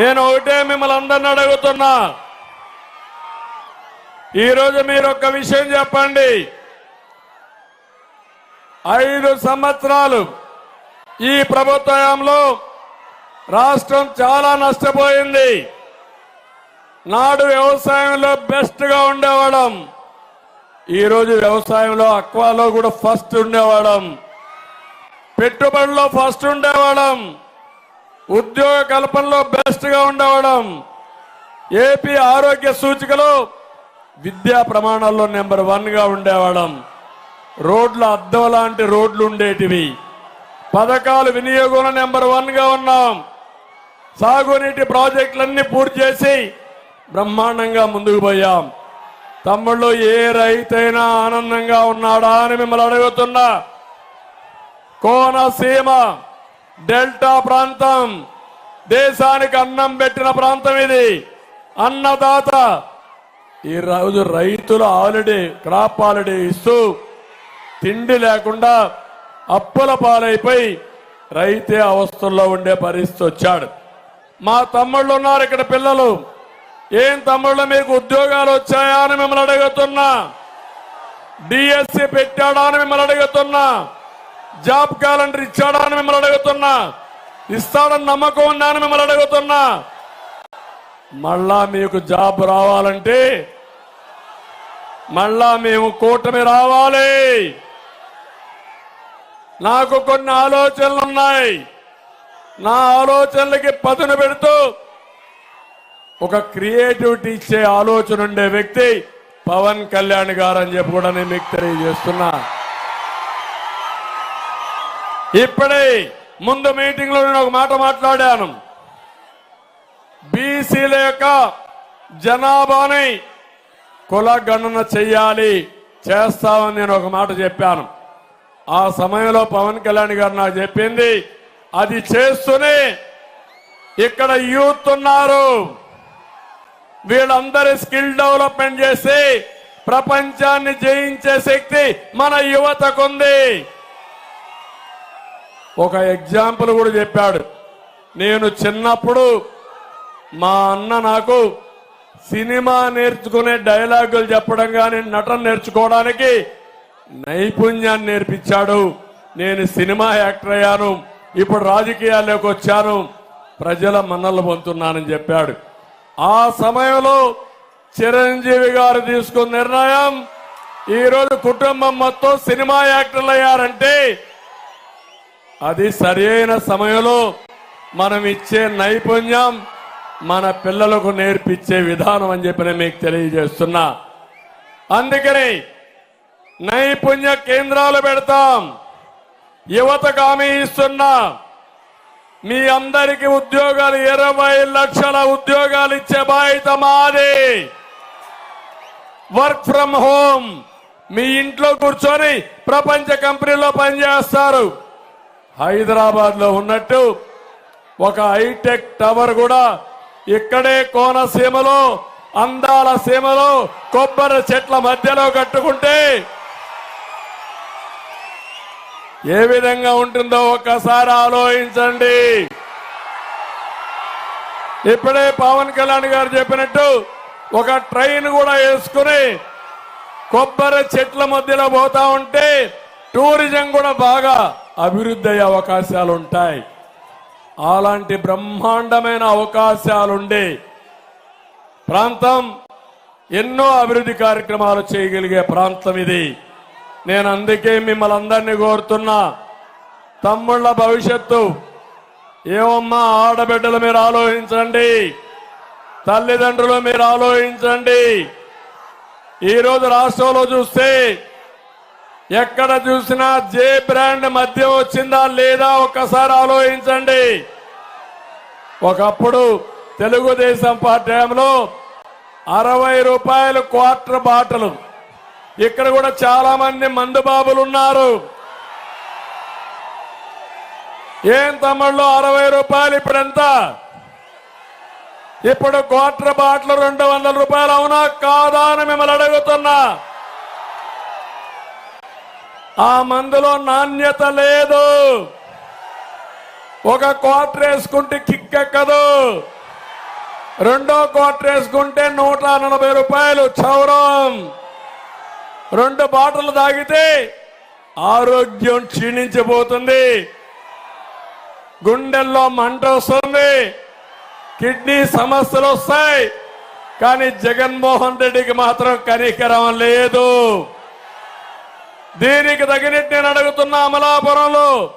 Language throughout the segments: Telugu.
నేను ఒకటే మిమ్మల్ని అందరిని అడుగుతున్నా. ఈరోజు మీరు ఒక విషయం చెప్పండి. ఐదు సంవత్సరాలు ఈ ప్రభుత్వంలో రాష్ట్రం చాలా నష్టపోయింది. నాడు వ్యవసాయంలో బెస్ట్గా ఉండేవాడం ఉండేవాళ్ళం. ఈరోజు వ్యవసాయంలో అక్వాలో కూడా ఫస్ట్ ఉండేవాళ్ళం. పెట్టుబడిలో ఫస్ట్ ఉండేవాళ్ళం. ఉద్యోగ కల్పనలో బెస్ట్గా ఏపీ ఆరోగ్య సూచికలో విద్యా ప్రమాణాల్లో నెంబర్ వన్గా ఉండేవాళ్ళం. రోడ్ల అద్దం లాంటి రోడ్లు ఉండేటివి. పథకాలు వినియోగంలో నెంబర్ వన్గా ఉన్నాం. సాగునీటి ప్రాజెక్టులన్నీ పూర్తి చేసి బ్రహ్మాండంగా ముందుకు పోయాం. తమ్ముళ్ళు ఏ రైతైనా ఆనందంగా ఉన్నాడా అని మిమ్మల్ని అడుగుతున్నా. కోనసీమ డెల్టా ప్రాంతం దేశానికి అన్నం పెట్టిన ప్రాంతం ఇది. అన్నదాత ఈ రోజు రైతులు ఆల్రెడీ క్రాప్ ఆల్రెడీ ఇస్తూ తిండి లేకుండా అప్పుల పాలైపోయి రైతే అవస్థల్లో ఉండే పరిస్థితి వచ్చాడు. మా తమ్ముళ్ళు ఉన్నారు ఇక్కడ పిల్లలు. ఏం తమ్ముళ్ళు మీకు ఉద్యోగాలు వచ్చాయా అని మిమ్మల్ని అడుగుతున్నా. డిఎస్సి పెట్టాడా అని మిమ్మల్ని అడుగుతున్నా. జాబ్ క్యాలెండర్ ఇచ్చాడా అని మిమ్మల్ని అడుగుతున్నా. ఇస్తాడని నమ్మకం ఉందా అని మిమ్మల్ని అడుగుతున్నా. మళ్ళా మీకు జాబ్ రావాలంటే మళ్ళా మేము కూటమి రావాలి. నాకు కొన్ని ఆలోచనలు ఉన్నాయి. నా ఆలోచనలకి పదును పెడుతూ ఒక క్రియేటివిటీ ఇచ్చే ఆలోచన ఉండే వ్యక్తి పవన్ కళ్యాణ్ గారు అని చెప్పి కూడా నేను మీకు తెలియజేస్తున్నా. ఇప్పుడే ముందు మీటింగ్లో నేను ఒక మాట మాట్లాడాను. బీసీల యొక్క జనాభాని కుల గణన చెయ్యాలి చేస్తామని నేను ఒక మాట చెప్పాను. ఆ సమయంలో పవన్ కళ్యాణ్ గారు నాకు చెప్పింది అది చేస్తూనే ఇక్కడ యూత్ ఉన్నారు. వీళ్ళందరి స్కిల్ డెవలప్మెంట్ చేసి ప్రపంచాన్ని జయించే శక్తి మన యువతకుంది. ఒక ఎగ్జాంపుల్ కూడా చెప్పాడు. నేను చిన్నప్పుడు మా అన్న నాకు సినిమా నేర్చుకునే డైలాగులు చెప్పడం కానీ నటన నేర్చుకోవడానికి నైపుణ్యాన్ని నేర్పించాడు. నేను సినిమా యాక్టర్ అయ్యాను. ఇప్పుడు రాజకీయాల్లోకి వచ్చాను. ప్రజల మన్నలు పొందుతున్నానని చెప్పాడు. ఆ సమయంలో చిరంజీవి గారు తీసుకున్న నిర్ణయం ఈరోజు కుటుంబం మొత్తం సినిమా యాక్టర్లు అయ్యారంటే అది సరైన సమయంలో మనం ఇచ్చే నైపుణ్యం మన పిల్లలకు నేర్పించే విధానం అని చెప్పి నేను మీకు తెలియజేస్తున్నా. అందుకని నైపుణ్య కేంద్రాలు పెడతాం. యువతకు హామీ ఇస్తున్నా. మీ అందరికి ఉద్యోగాలు ఇరవై లక్షల ఉద్యోగాలు ఇచ్చే బాధ్యత మాది. వర్క్ ఫ్రం హోమ్ మీ ఇంట్లో కూర్చొని ప్రపంచ కంపెనీలో పనిచేస్తారు. హైదరాబాద్లో ఉన్నట్టు ఒక హైటెక్ టవర్ కూడా ఇక్కడే కోనసీమలో అందాల సీమలో కొబ్బరి చెట్ల మధ్యలో కట్టుకుంటే ఏ విధంగా ఉంటుందో ఒక్కసారి ఆలోచించండి. ఇప్పుడే పవన్ కళ్యాణ్ గారు చెప్పినట్టు ఒక ట్రైన్ కూడా వేసుకుని కొబ్బరి చెట్ల మధ్యలో పోతా ఉంటే టూరిజం కూడా బాగా అభివృద్ధి అయ్యే అవకాశాలు ఉంటాయి. అలాంటి బ్రహ్మాండమైన అవకాశాలుండే ప్రాంతం ఎన్నో అభివృద్ధి కార్యక్రమాలు చేయగలిగే ప్రాంతం ఇది. నేను అందుకే మిమ్మల్ని అందరినీ కోరుతున్నా తమ్ముళ్ళ భవిష్యత్తు. ఏమమ్మా ఆడబిడ్డలు మీరు ఆలోచించండి తల్లిదండ్రులు మీరు ఆలోచించండి. ఈరోజు రాష్ట్రంలో చూస్తే ఎక్కడ చూసినా జే బ్రాండ్ మద్యం వచ్చిందా లేదా ఒక్కసారి ఆలోచించండి. ఒకప్పుడు తెలుగుదేశం పార్టీ హయాంలో అరవై రూపాయలు క్వార్టర్ బాటలు. ఇక్కడ కూడా చాలా మంది మందు బాబులు ఉన్నారు. ఏం తమ్ముళ్ళు అరవై రూపాయలు ఇప్పుడెంత? ఇప్పుడు క్వార్టర్ బాటలు రెండు వందల రూపాయలు అవునా? కాదా అని మిమ్మల్ని అడుగుతున్నా. ఆ మందులో నాణ్యత లేదు. ఒక క్వార్టర్ వేసుకుంటే కిక్ ఎక్కదు. రెండో క్వార్టర్ వేసుకుంటే నూట నలభై రూపాయలు చౌరం. రెండు బాటలు తాగితే ఆరోగ్యం క్షీణించిపోతుంది. గుండెల్లో మంట వస్తుంది. కిడ్నీ సమస్యలు వస్తాయి. కానీ జగన్మోహన్ రెడ్డికి మాత్రం కనికరం లేదు. దీనికి తగినట్టు నేను అడుగుతున్నా అమలాపురంలో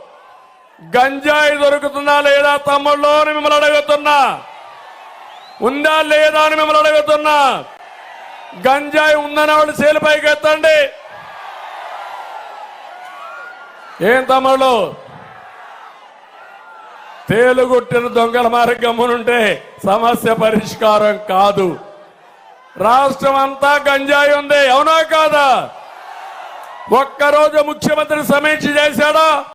గంజాయి దొరుకుతుందా లేదా తమ్ముళ్ళు అని మిమ్మల్ని అడుగుతున్నా. ఉందా లేదా అని మిమ్మల్ని అడుగుతున్నా. గంజాయి ఉందని వాళ్ళు సేలుపైకి ఎత్తండి. ఏం తమ్ముళ్ళు? తేలుగుట్టిన దొంగల మార్గమునుంటే సమస్య పరిష్కారం కాదు. రాష్ట్రం అంతా గంజాయి ఉంది అవునా కాదా? ఒక్కరోజు ముఖ్యమంత్రి సమీక్ష చేశాడా?